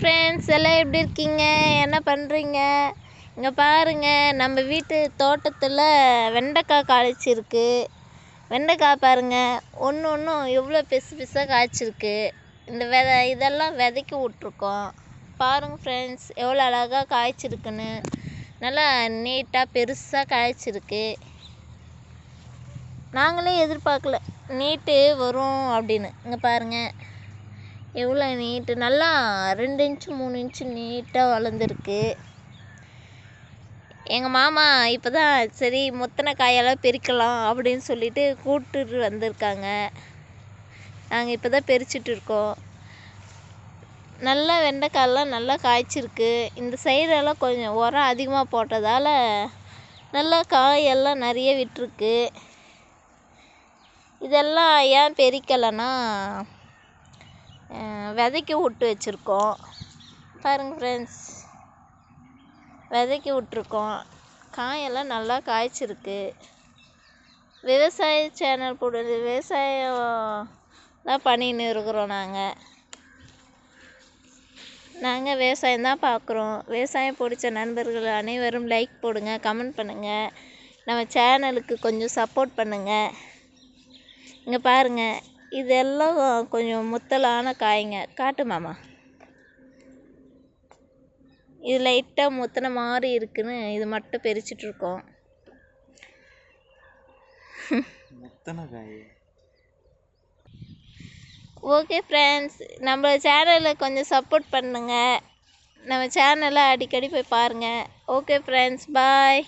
Friends எல்லாம் எப்படி இருக்கீங்க? என்ன பண்ணுறீங்க இங்கே பாருங்கள் நம்ம வீட்டு தோட்டத்தில் வெண்டைக்காய் காய்ச்சிருக்கு. வெண்டைக்காய் பாருங்கள் ஒன்று ஒன்றும் எவ்வளோ பெருசு பெருசாக காய்ச்சிருக்கு. இந்த வித இதெல்லாம் விதைக்கி விட்ருக்கோம் பாருங்கள் ஃப்ரெண்ட்ஸ் எவ்வளோ அழகாக காய்ச்சிருக்குன்னு. நல்லா நீட்டாக பெருசாக காய்ச்சிருக்கு. நாங்களே எதிர்பார்க்கல நீட்டு வரும் அப்படின்னு. இங்கே பாருங்கள் எவ்வளோ நீட்டு நல்லா ரெண்டு இன்ச்சு மூணு இன்ச்சு நீட்டாக வளர்ந்துருக்கு. எங்கள் மாமா இப்போ தான் சரி முத்தின காயெல்லாம் பெருக்கலாம் அப்படின்னு சொல்லிட்டு கூப்பிட்டுட்டு வந்திருக்காங்க. நாங்கள் இப்போ தான் பிரிச்சுட்டு இருக்கோம். நல்லா வெண்டைக்காயெல்லாம் நல்லா காய்ச்சிருக்கு. இந்த சைடெல்லாம் கொஞ்சம் உரம் அதிகமாக போட்டதால் நல்லா காயெல்லாம் நிறைய விட்டுருக்கு. இதெல்லாம் ஏன் பெரிக்கலைன்னா விதைக்கி விட்டு வச்சுருக்கோம். பாருங்கள் ஃப்ரெண்ட்ஸ் விதைக்கி விட்ருக்கோம் காயெல்லாம் நல்லா காய்ச்சிருக்கு. விவசாய சேனல் போடுறது விவசாயம் தான் பண்ணின்னு இருக்கிறோம் நாங்கள் நாங்கள் விவசாயம் தான் பார்க்குறோம். விவசாயம் பிடிச்ச நண்பர்கள் அனைவரும் லைக் போடுங்க கமெண்ட் பண்ணுங்கள் நம்ம சேனலுக்கு கொஞ்சம் சப்போர்ட் பண்ணுங்கள் இங்கே பாருங்கள் இதெல்லாம் கொஞ்சம் முத்தலான காய்ங்க. காட்டு மாமா. இது லைட்டாக முத்தின மாதிரி இருக்குன்னு இது மட்டும் காய். ஓகே ஃப்ரெண்ட்ஸ் நம்ம சேனலை கொஞ்சம் சப்போர்ட் பண்ணுங்கள் நம்ம சேனலை அடிக்கடி போய் பாருங்கள் ஓகே ஃப்ரெண்ட்ஸ் பாய்